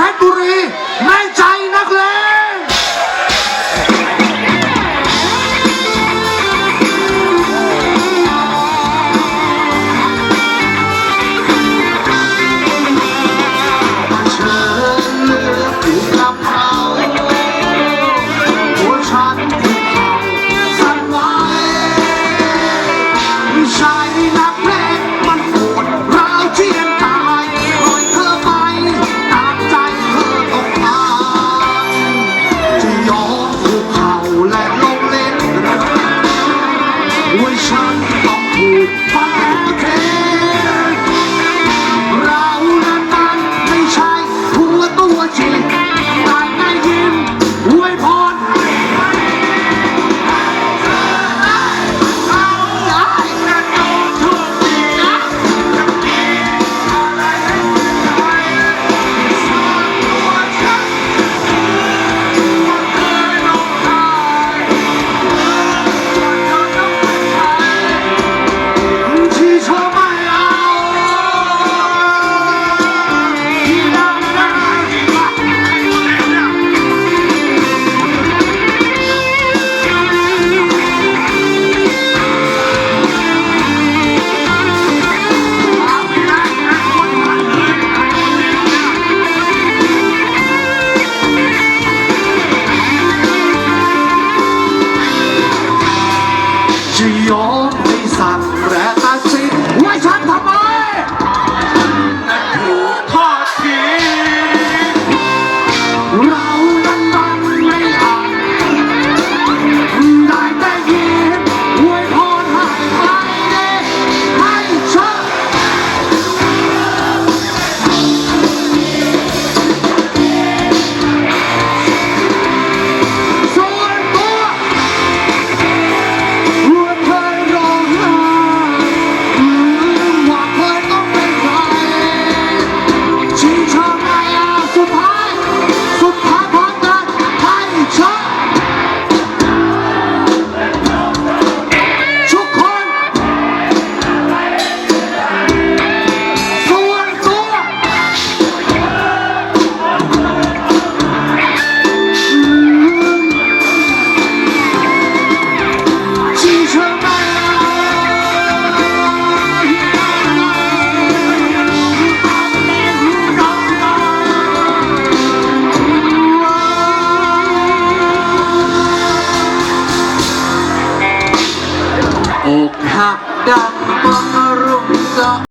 ชรบุรีในใจนักเลง ต้องผูกฟ้า ตัดสินว้ฉันทำไม อกหักดังบอมรุงก็